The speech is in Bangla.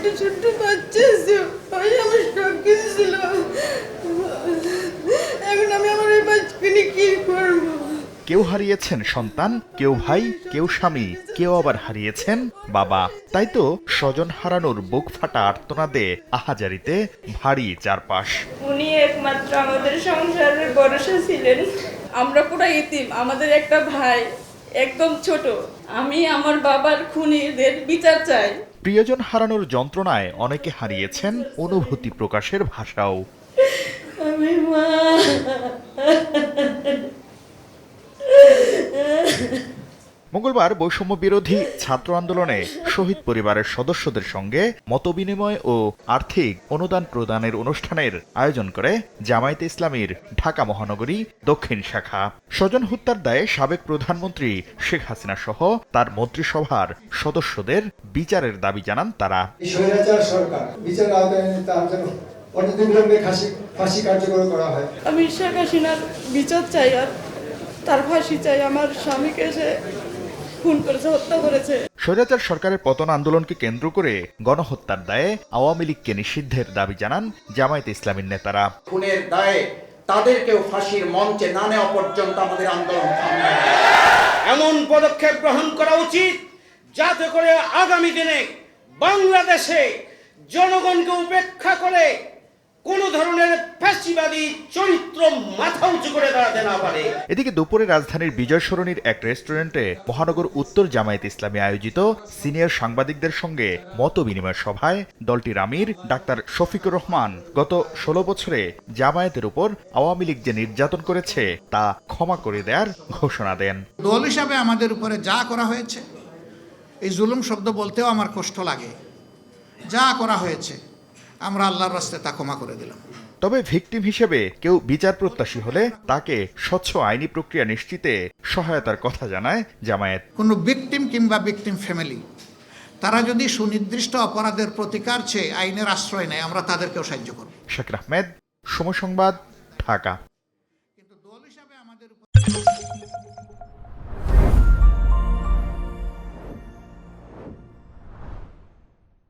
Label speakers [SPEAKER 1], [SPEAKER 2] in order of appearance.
[SPEAKER 1] একটা ছোট্ট বাচ্চা আছে ভাই আমার সব কিছু ছিল। এখন আমি আমার এই বাচ্চাকে নিয়ে কি করব?
[SPEAKER 2] কেউ হারিয়েছেন সন্তান কেউ ভাই কেউ স্বামী কেউ আবার হারিয়েছেন বাবা। তাই তো স্বজন হারানোর বুক ফাটা আর্তনাদে আহাজারিতে ভারী চারপাশ।
[SPEAKER 1] উনি একমাত্র আমাদের সংসারের ভরসা ছিলেন। আমরা পুরো ইতিম আমাদের একটা ভাই একদম ছোট। আমি আমার বাবার খুনিদের বিচার চাই।
[SPEAKER 2] প্রিয়জন হারানোর যন্ত্রণায় অনেকে হারিয়েছেন অনুভূতি প্রকাশের ভাষাও।
[SPEAKER 1] মা।
[SPEAKER 2] মঙ্গলবার বৈষম্য বিরোধী ছাত্র আন্দোলনে শহীদ পরিবারের সদস্যদের সঙ্গে মতবিনিময় ও আর্থিক অনুদান প্রদানের অনুষ্ঠানের আয়োজন করে জামায়াতে ইসলামীর ঢাকা মহানগরী দক্ষিণ শাখা। স্বজন হত্যার দায়ে সাবেক প্রধানমন্ত্রী শেখ হাসিনা সহ তার মন্ত্রিসভার সদস্যদের বিচারের দাবি জানান তারা।
[SPEAKER 3] হয়।
[SPEAKER 1] আমি শেখ হাসিনার বিচার চাই আর তার ফাঁসি চাই। আমার স্বামীকে সে খুন করেছে হত্যা করেছে।
[SPEAKER 2] স্বৈরাচার সরকারের পতন আন্দোলনকে কেন্দ্র করে গণহত্যার দায়ে আওয়ামী লীগকে নিষিদ্ধের দাবি জানান জামায়াতে ইসলামীর নেতারা।
[SPEAKER 4] খুনের দায়ে তাদেরকেও ফাঁসির মঞ্চে না নেওয়া পর্যন্ত আমাদের আন্দোলন থামবে
[SPEAKER 5] এমন পদক্ষেপ গ্রহণ করা উচিত যাতে করে আগামী দিনে বাংলাদেশে জনগণকে উপেক্ষা করে ফ্যাসিবাদী চরিত্র মাথা উঁচু করে দাঁড়াতে না পারে।
[SPEAKER 2] এদিকে দুপুরে রাজধানীর বিজয় সরণির এক রেস্টুরেন্টে মহানগর উত্তর জামায়াত ইসলামী আয়োজিত সিনিয়র সাংবাদিকদের সঙ্গে মত বিনিময় সভায় দলটির আমির ডাক্তার শফিকুর রহমান গত ষোলো বছরে জামায়াতের উপর আওয়ামী লীগ যে নির্যাতন করেছে তা ক্ষমা করে দেওয়ার ঘোষণা দেন।
[SPEAKER 6] দল হিসাবে আমাদের উপরে যা করা হয়েছে এই জুলুম শব্দ বলতেও আমার কষ্ট লাগে। যা করা হয়েছে আমরা আল্লাহর রাস্তায় তা ক্ষমা করে দিলাম।
[SPEAKER 2] তবে ভিকটিম হিসেবে কেউ বিচার প্রত্যাশী হলে তাকে স্বচ্ছ আইনি প্রক্রিয়া নিশ্চিতে সহায়তার কথা জানায় জামায়াত।
[SPEAKER 6] কোনো ভিকটিম কিংবা ভিকটিম ফ্যামিলি তারা যদি সুনির্দিষ্ট অপরাধের প্রতিকার চেয়ে আইনের আশ্রয় নেয় আমরা তাদেরকেও সাহায্য করব।
[SPEAKER 2] শেখ আহমেদ সময় সংবাদ ঢাকা।